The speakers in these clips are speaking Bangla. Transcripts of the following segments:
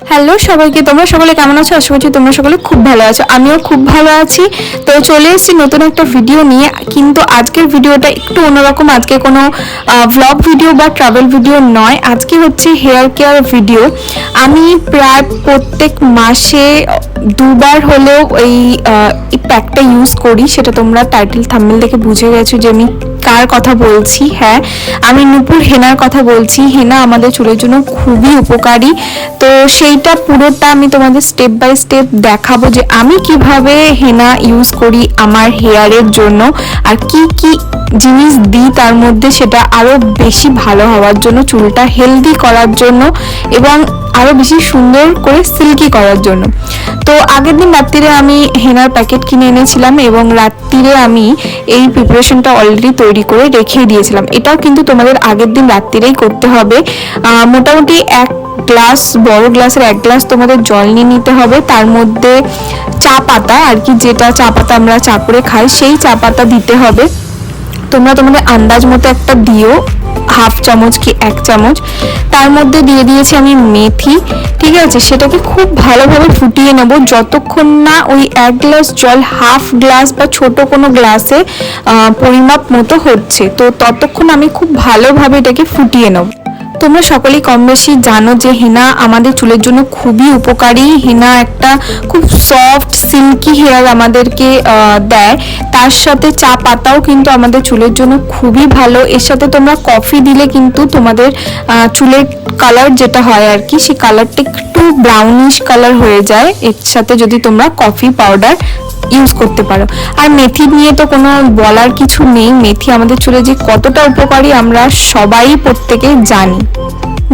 হ্যালো সবাইকে, তোমরা সকলে কেমন আছো? আশা করছি তোমরা সকলে খুব ভালো আছো। আমিও খুব ভালো আছি। তো চলে এসেছি নতুন একটা ভিডিও নিয়ে। কিন্তু আজকের ভিডিওটা একটু অন্যরকম। আজকে কোনো ভ্লগ ভিডিও বা ট্রাভেল ভিডিও নয়। আজকে হচ্ছে হেয়ার কেয়ার ভিডিও আমি প্রায় প্রত্যেক মাসে দুবার হলেও এই প্যাকটা ইউজ করি। সেটা তোমরা টাইটেল থাম্বনেল দেখে বুঝে গেছো যে আমি কার কথা বলছি? হ্যাঁ আমি নূপুর হেনার কথা বলছি। হেনা আমাদের চুলের জন্য খুবই উপকারী। তো সেইটা পুরোটা আমি তোমাদের স্টেপ বাই স্টেপ দেখাবো যে আমি কীভাবে হেনা ইউজ করি আমার হেয়ারের জন্য আর কি কি জিনিস দিই তার মধ্যে সেটা আরও বেশি ভালো হওয়ার জন্য, চুলটা হেলদি করার জন্য এবং আরও বেশি সুন্দর করে সিল্কি করার জন্য। তো আগের দিন রাত্রিরে আমি হেনার প্যাকেট কিনে এনেছিলাম এবং রাত্রিরে আমি এই প্রিপারেশনটা অলরেডি তৈরি করে রেখে দিয়েছিলাম। এটাও কিন্তু তোমাদের আগের দিন রাত্রিরেই করতে হবে। মোটামুটি এক গ্লাস বড় গ্লাসের এক গ্লাস তোমাদের জল নিয়ে নিতে হবে। তার মধ্যে চা পাতা, আর কি যেটা চা পাতা আমরা চা করে খাই, সেই চা পাতা দিতে হবে। তোমরা তোমাদের আন্দাজ মতো একটা দিও। হাফ চামচ কি এক চামচ। তার মধ্যে দিয়ে দিয়েছি আমি মেথি, ঠিক আছে? সেটাকে খুব ভালোভাবে ফুটিয়ে নেব। যতক্ষণ না ওই এক গ্লাস জল, হাফ গ্লাস বা ছোট কোনো গ্লাসে পরিমাপ মতো হচ্ছে, তো ততক্ষণ আমি খুব ভালোভাবে এটাকে ফুটিয়ে নেব। তোমরা সকলেই কম বেশি জানো যে হেনা আমাদের চুলের জন্য খুবই উপকারী। হেনা একটা খুব সফট সিল্কি হেয়ার আমাদেরকে দেয়। তার সাথে চা পাতাও কিন্তু আমাদের চুলের জন্য খুবই ভালো। এর সাথে তোমরা কফি দিলে কিন্তু তোমাদের চুলের কালার যেটা হয় আর কি, সেই কালারটা একটু ব্রাউনিশ কালার হয়ে যায়। এর সাথে যদি তোমরা কফি পাউডার ইউজ করতে পারো। আর মেথি নিয়ে তো কোনো বলার কিছু নেই। মেথি আমাদের চুলে যে কতটা উপকারী আমরা সবাই প্রত্যেকেই জানি।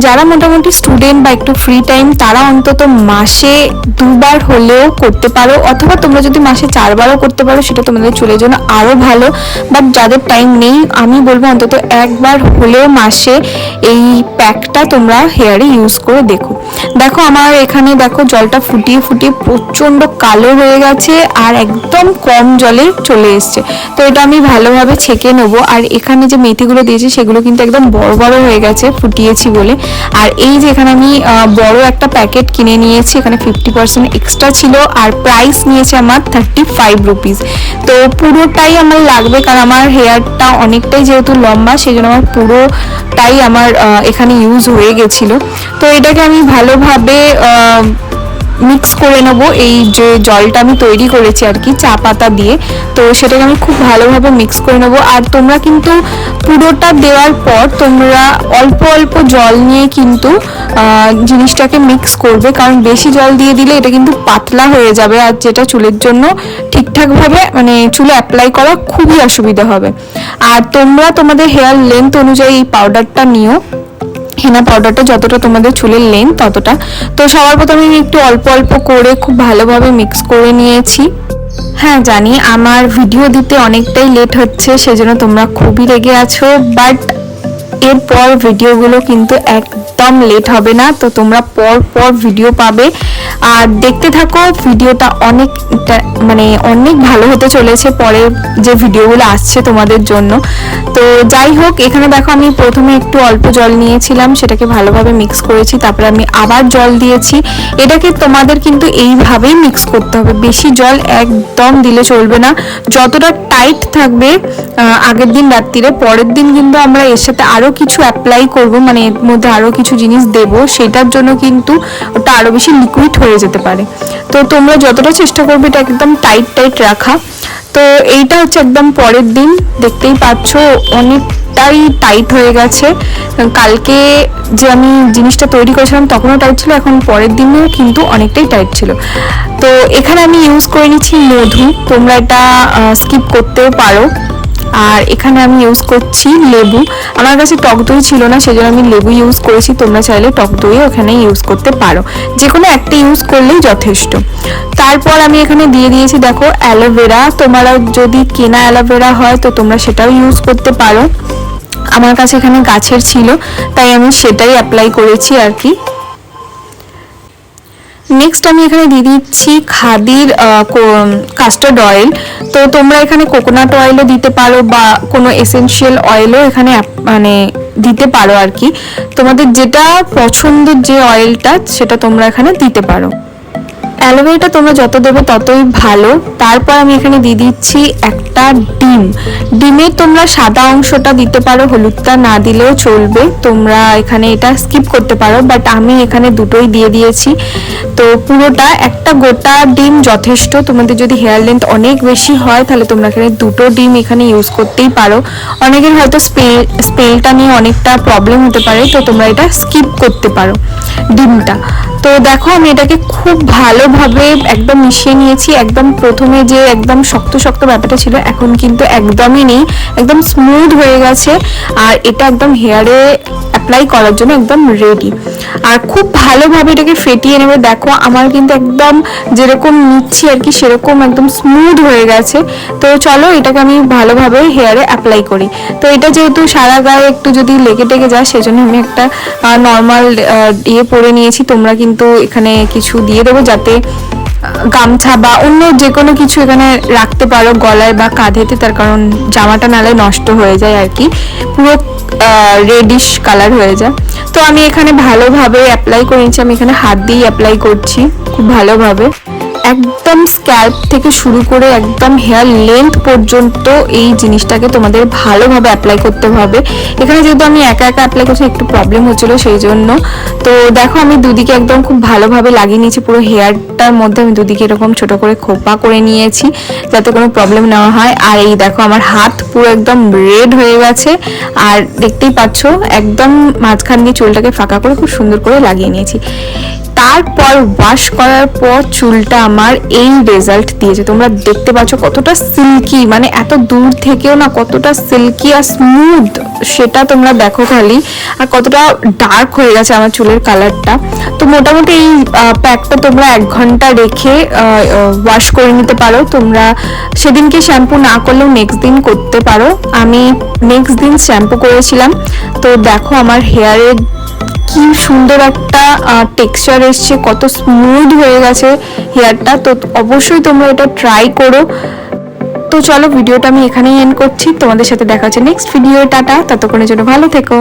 যারা মোটামুটি স্টুডেন্ট বা একটু ফ্রি টাইম তারা অন্তত মাসে দুবার হলেও করতে পারো, অথবা তোমরা যদি মাসে চারবারও করতে পারো, সেটা তোমাদের চুলের জন্য আরও ভালো। বাট যাদের টাইম নেই, আমি বলব অন্তত একবার হলেও মাসে এই প্যাকটা তোমরা হেয়ারে ইউজ করে দেখো। দেখো আমার এখানে দেখো জলটা ফুটিয়ে ফুটিয়ে প্রচণ্ড কালো হয়ে গেছে আর একদম কম জলে চলে এসছে। তো এটা আমি ভালোভাবে ছেঁকে নেব। আর এখানে যে মেথিগুলো দিয়েছি, সেগুলো কিন্তু একদম বড় বড় হয়ে গেছে, ফুটিয়েছি বলে। আর এই যে এখানে আমি বড় একটা প্যাকেট কিনে নিয়েছি, এখানে ফিফটি পার্সেন্ট এক্সট্রা ছিল, আর প্রাইস নিয়েছে আমার থার্টি ফাইভ রুপিস তো পুরোটাই আমার লাগবে, কারণ আমার হেয়ারটা অনেকটাই যেহেতু লম্বা সেই জন্য আমার পুরোটাই আমার এখানে ইউজ হয়ে গেছিল। তো এটাকে আমি ভালোভাবে মিক্স করে নেব এই যে জলটা আমি তৈরি করেছি আর কি, চা পাতা দিয়ে। তো সেটাকে আমি খুব ভালোভাবে মিক্স করে নেব। আর তোমরা কিন্তু পুরোটা দেওয়ার পর তোমরা অল্প অল্প জল নিয়ে কিন্তু জিনিসটাকে মিক্স করবে। কারণ বেশি জল দিয়ে দিলে এটা কিন্তু পাতলা হয়ে যাবে আর যেটা চুলের জন্য ঠিকঠাকভাবে মানে চুলে অ্যাপ্লাই করা খুবই অসুবিধা হবে। আর তোমরা তোমাদের হেয়ার লেন্থ অনুযায়ী এই পাউডারটা নিও। হেনা পাউডারটা যতটা তোমাদের চুলের লেন ততটা। তো সবার প্রথমে আমি একটু অল্প অল্প করে খুব ভালোভাবে মিক্স করে নিয়েছি। হ্যাঁ জানি আমার ভিডিও দিতে অনেকটাই লেট হচ্ছে, সেজন্য তোমরা খুবই রেগে আছো বাট এরপর ভিডিওগুলো কিন্তু একদম লেট হবে না, তো তোমরা পর পর ভিডিও পাবে। আর দেখতে থাকো ভিডিওটা অনেক মানে অনেক ভালো হতে চলেছে পরে যে ভিডিওগুলো আসছে তোমাদের জন্য। তো যাই হোক, এখানে দেখো আমি প্রথমে একটু অল্প জল নিয়েছিলাম, সেটাকে ভালোভাবে মিক্স করেছি, তারপরে আমি আবার জল দিয়েছি। এটাকে তোমাদের কিন্তু এইভাবেই মিক্স করতে হবে। বেশি জল একদম দিলে চলবে না। যতটা টাইট থাকবে আগের দিন রাত্রিরে, পরের দিন কিন্তু আমরা এর সাথে আরও কিছু অ্যাপ্লাই করব মানে এর মধ্যে আরও কিছু জিনিস দেব, সেটার জন্য কিন্তু ওটা আরও বেশি লিকুইড হয়ে যেতে পারে। তো তোমরা যতটা চেষ্টা করবে এটা একদম টাইট টাইট রাখা। তো এইটা হচ্ছে একদম পরের দিন, দেখতেই পাচ্ছ অনেকটাই টাইট হয়ে গেছে। কালকে যে আমি জিনিসটা তৈরি করেছিলাম তখনও টাইট ছিল, এখন পরের দিনেও কিন্তু অনেকটাই টাইট ছিল। তো এখানে আমি ইউজ করে নিচ্ছি মধু, তোমরা এটা স্কিপ করতেও পারো। আর এখানে আমি ইউজ করছি লেবু। আমার কাছে টক দই ছিল না, সেজন্য আমি লেবু ইউজ করেছি। তোমরা চাইলে টক দই ওখানে ইউজ করতে পারো। যে কোনো একটা ইউজ করলেই যথেষ্ট। তারপর আমি এখানে দিয়ে দিয়েছি, দেখো, অ্যালোভেরা। তোমরা যদি কেনা অ্যালোভেরা হয়, তো তোমরা সেটাও ইউজ করতে পারো। আমার কাছে এখানে গাছের ছিল, তাই আমি সেটাই অ্যাপ্লাই করেছি আর কি। নেক্সট আমি এখানে দিয়ে দিচ্ছি খাদির কাস্টার্ড অয়েল তো তোমরা এখানে কোকোনাট অয়েলও দিতে পারো বা কোনো এসেনশিয়াল অয়েলও এখানে মানে দিতে পারো আর কি। তোমাদের যেটা পছন্দের যে অয়েলটা সেটা তোমরা এখানে দিতে পারো। অ্যালোভেরাটা তোমরা যত দেবে ততই ভালো। তারপর আমি এখানে দিয়ে দিচ্ছি একটা ডিম। ডিমের তোমরা সাদা অংশটা দিতে পারো, হলুদটা না দিলেও চলবে। তোমরা এখানে এটা স্কিপ করতে পারো বাট আমি এখানে দুটোই দিয়ে দিয়েছি। তো পুরোটা একটা গোটা ডিম যথেষ্ট। তোমাদের যদি হেয়ার লেন্থ অনেক বেশি হয়, তাহলে তোমরা এখানে দুটো ডিম এখানে ইউজ করতেই পারো। অনেকের হয়তো স্পেল স্পেলটা নিয়ে অনেকটা প্রবলেম হতে পারে, তো তোমরা এটা স্কিপ করতে পারো ডিমটা। তো দেখো, আমি এটাকে খুব ভালোভাবে একদম মিশিয়ে নিয়েছি। একদম প্রথমে যে একদম শক্ত শক্ত ব্যাপারটা ছিল, এখন কিন্তু একদমই নেই। একদম স্মুথ হয়ে গেছে। আর এটা একদম হেয়ারে অ্যাপ্লাই করার জন্য একদম রেডি আর খুব ভালোভাবে এটাকে ফেটিয়ে নেবে। দেখো, আমার কিন্তু একদম যেরকম নিচ্ছি আর কি, সেরকম একদম স্মুথ হয়ে গেছে। তো চলো, এটাকে আমি ভালোভাবে হেয়ারে অ্যাপ্লাই করি। তো এটা যেহেতু সারা গায়ে একটু যদি লেগে টেগে যায়, সেজন্য আমি একটা নর্মাল ইয়ে পরে নিয়েছি। তোমরা কিন্তু এখানে কিছু দিয়ে দেবো যাতে গামছা বা অন্য যে কোনো কিছু এখানে রাখতে পারো গলায় বা কাঁধেতে, তার কারণ জামাটা নালে নষ্ট হয়ে যায় আর কি। পুরো রেডিশ কালার হয়ে যায়। তো আমি এখানে ভালোভাবে অ্যাপ্লাই করে নিচ্ছি আমি এখানে হাত দিয়েই অ্যাপ্লাই করছি, খুব ভালোভাবে। একদম স্ক্যাল্প থেকে শুরু করে একদম হেয়ার লেন্থ পর্যন্ত এই জিনিসটাকে তোমাদের ভালোভাবে অ্যাপ্লাই করতে হবে। এখানে যেহেতু আমি একা একা অ্যাপ্লাই করছি, একটু প্রবলেম হচ্ছিল সেই জন্য তো দেখো, আমি দুদিকে একদম খুব ভালোভাবে লাগিয়ে নিয়েছি পুরো হেয়ারটার মধ্যে। আমি দুদিকে এরকম ছোট করে খোপা করে নিয়েছি যাতে কোনো প্রবলেম না হয়। আর এই দেখো, আমার হাত পুরো একদম রেড হয়ে গেছে। আর দেখতেই পাচ্ছ, একদম মাঝখান দিয়ে চুলটাকে ফাঁকা করে খুব সুন্দর করে লাগিয়ে নিয়েছি। তারপর ওয়াশ করার পর চুলটা আমার এই রেজাল্ট দিয়েছে। তোমরা দেখতে পাচ্ছ কতটা সিল্কি মানে এত দূর থেকেও না কতটা সিল্কি আর স্মুথ সেটা তোমরা দেখো খালি। আর কতটা ডার্ক হয়ে গেছে আমার চুলের কালারটা তো মোটামুটি এই প্যাকটা তোমরা এক ঘণ্টা রেখে ওয়াশ করে নিতে পারো। তোমরা সেদিনকে শ্যাম্পু না করলেও নেক্সট দিন করতে পারো। আমি নেক্সট দিন শ্যাম্পু করেছিলাম। তো দেখো আমার হেয়ারের কি সুন্দর একটা টেক্সচার এসছে, কত স্মুথ হয়ে গেছে হেয়ারটা তো অবশ্যই তোমরা এটা ট্রাই করো। তো চলো ভিডিওটা আমি এখানেই এন্ড করছি। তোমাদের সাথে দেখা হচ্ছে নেক্সট ভিডিও টাটা, ততক্ষণের জন্য ভালো থেকো।